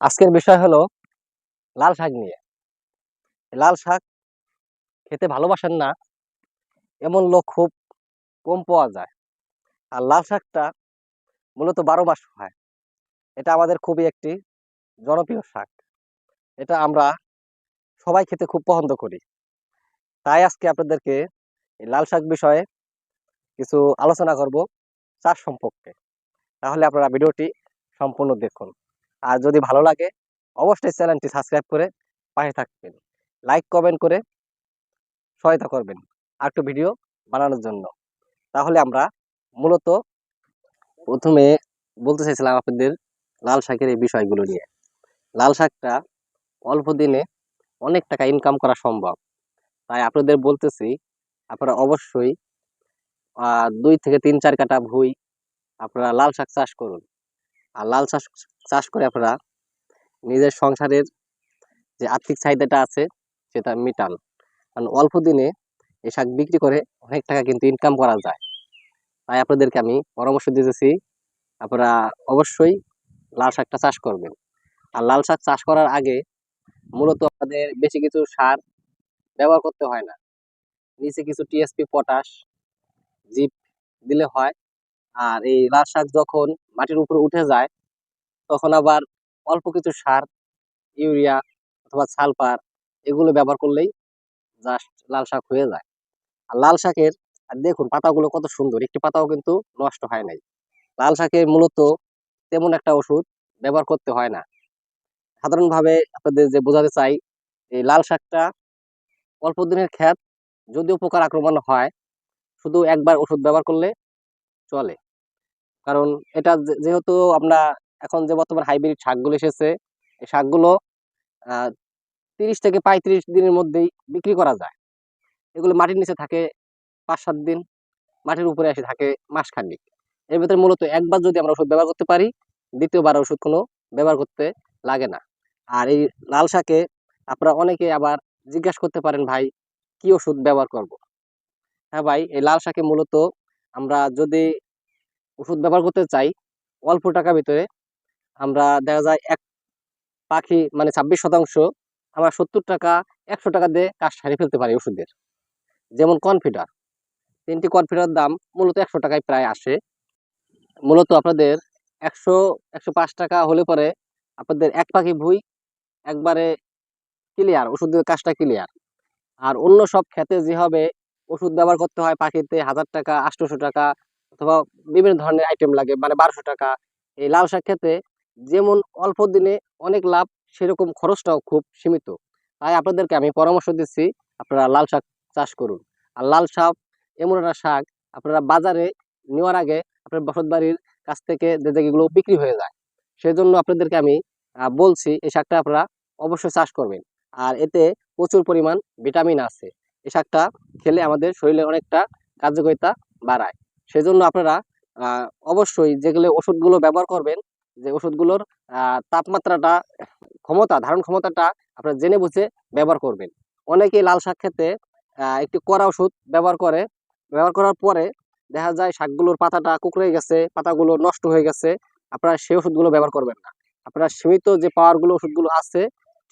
আজকের বিষয় হলো লাল শাক নিয়ে। লাল শাক খেতে ভালোবাসেন না, এমন লোক খুব কম পাওয়া যায়। আর লাল শাকটা মূলত বারো মাস হয়। এটা আমাদের খুবই একটি জনপ্রিয় শাক। এটা আমরা সবাই খেতে খুব পছন্দ করি। তাই আজকে আপনাদেরকে লাল শাক বিষয়ে কিছু আলোচনা করব চাষ সম্পর্কে। তাহলে আপনারা ভিডিওটি সম্পূর্ণ দেখুন। আর যদি ভালো লাগে, অবশ্যই চ্যানেলটি সাবস্ক্রাইব করে পাশে থাকবেন। লাইক, কমেন্ট করে সহায়তা করবেন আর একটু ভিডিও বানানোর জন্য। তাহলে আমরা মূলত প্রথমে বলতে চাইছিলাম আপনাদের লাল শাকের এই বিষয়গুলো নিয়ে। লাল শাকটা অল্প দিনে অনেক টাকা ইনকাম করা সম্ভব। তাই আপনাদের বলতেছি, আপনারা অবশ্যই দুই থেকে তিন চার কাটা ভুই আপনারা লাল শাক চাষ করুন। আর লাল চাষ চাষ করে আপনারা নিজের সংসারের যে আর্থিক চাহিদাটা আছে সেটা মিটান। কারণ অল্প দিনে এই শাক বিক্রি করে অনেক টাকা কিন্তু ইনকাম করা যায়। তাই আপনাদেরকে আমি পরামর্শ দিতেছি, আপনারা অবশ্যই লাল শাকটা চাষ করবেন। আর লাল শাক চাষ করার আগে মূলত আপনাদের বেশি কিছু সার ব্যবহার করতে হয় না। নিচে কিছু টিএসপি পটাশ জিপ দিলে হয়। আর এই লাল শাক যখন মাটির উপরে উঠে যায়, তখন আবার অল্প কিছু সার, ইউরিয়া অথবা সালফার এগুলো ব্যবহার করলেই জাস্ট লাল শাক হয়ে যায়। আর লাল শাকের, আর দেখুন পাতাগুলো কত সুন্দর, একটি পাতাও কিন্তু নষ্ট হয় নাই। লাল শাকে মূলত তেমন একটা ওষুধ ব্যবহার করতে হয় না। সাধারণভাবে আপনাদের যে বোঝাতে চাই, এই লাল শাকটা অল্প দিনের ক্ষেত যদিও পোকার আক্রমণ হয়, শুধু একবার ওষুধ ব্যবহার করলে চলে। কারণ এটা যেহেতু আমরা এখন যে বর্তমান হাইব্রিড শাকগুলো এসেছে, এই শাকগুলো তিরিশ থেকে পঁয়ত্রিশ দিনের মধ্যেই বিক্রি করা যায়। এগুলো মাটির নিচে থাকে পাঁচ সাত দিন, মাটির উপরে এসে থাকে মাস খানিক এর ভিতরে মূলত একবার যদি আমরা ওষুধ ব্যবহার করতে পারি দ্বিতীয়বার ওষুধ কোনো ব্যবহার করতে লাগে না। আর এই লাল শাকে আপনারা অনেকে আবার জিজ্ঞাসা করতে পারেন, ভাই, কি ওষুধ ব্যবহার করব? হ্যাঁ ভাই, এই লাল শাকে মূলত আমরা যদি ওষুধ ব্যবহার করতে চাই, অল্প টাকার ভিতরে, আমরা দেখা যায় এক পাখি মানে ছাব্বিশ শতাংশ, আমরা সত্তর টাকা, একশো টাকা দিয়ে কাজ সারিয়ে ফেলতে পারি ওষুধের। যেমন কনফিডার তিনটি কনফিডার দাম মূলত একশো টাকায় প্রায় আসে। মূলত আপনাদের একশো একশো পাঁচ টাকা হলে পরে আপনাদের এক পাখি ভুই একবারে ক্লিয়ার, ওষুধের কাজটা ক্লিয়ার। আর অন্য সব ক্ষেতে যে হবে ওষুধ ব্যবহার করতে হয় পাখিতে, হাজার টাকা আটশোশো টাকা অথবা বিভিন্ন ধরনের আইটেম লাগে মানে বারোশো টাকা। এই লাল শাক খেতে যেমন অল্প দিনে অনেক লাভ, সেরকম খরচটাও খুব সীমিত। তাই আপনাদেরকে আমি পরামর্শ দিচ্ছি, আপনারা লাল শাক চাষ করুন। আর লাল শাক এমন একটা শাক, আপনারা বাজারে নেওয়ার আগে আপনার বসত বাড়ির কাছ থেকে যে যেগুলো বিক্রি হয়ে যায় সেই জন্য আপনাদেরকে আমি বলছি এই শাকটা আপনারা অবশ্যই চাষ করবেন। আর এতে প্রচুর পরিমাণ ভিটামিন আছে। এই শাকটা খেলে আমাদের শরীরে অনেকটা কার্যকারিতা বাড়ায়। সেজন্য আপনারা অবশ্যই যেগুলো ওষুধগুলো ব্যবহার করবেন, যে ওষুধগুলোর তাপমাত্রাটা, ক্ষমতা, ধারণ ক্ষমতাটা আপনারা জেনে বুঝে ব্যবহার করবেন। অনেকেই লাল শাক খেতে একটি কড়া ওষুধ ব্যবহার করে, ব্যবহার করার পরে দেখা যায় শাকগুলোর পাতাটা কুকড়ে গেছে, পাতাগুলো নষ্ট হয়ে গেছে, আপনারা সেই ওষুধগুলো ব্যবহার করবেন না। আপনারা সীমিত যে পাওয়ারগুলো ওষুধগুলো আছে,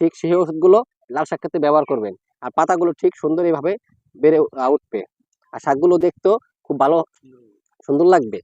ঠিক সেই ওষুধগুলো লাল শাক খেতে ব্যবহার করবেন। আর পাতাগুলো ঠিক সুন্দর এইভাবে বেড়ে উঠবে। আর শাকগুলো দেখতেও খুব ভালো সুন্দর লাগবে।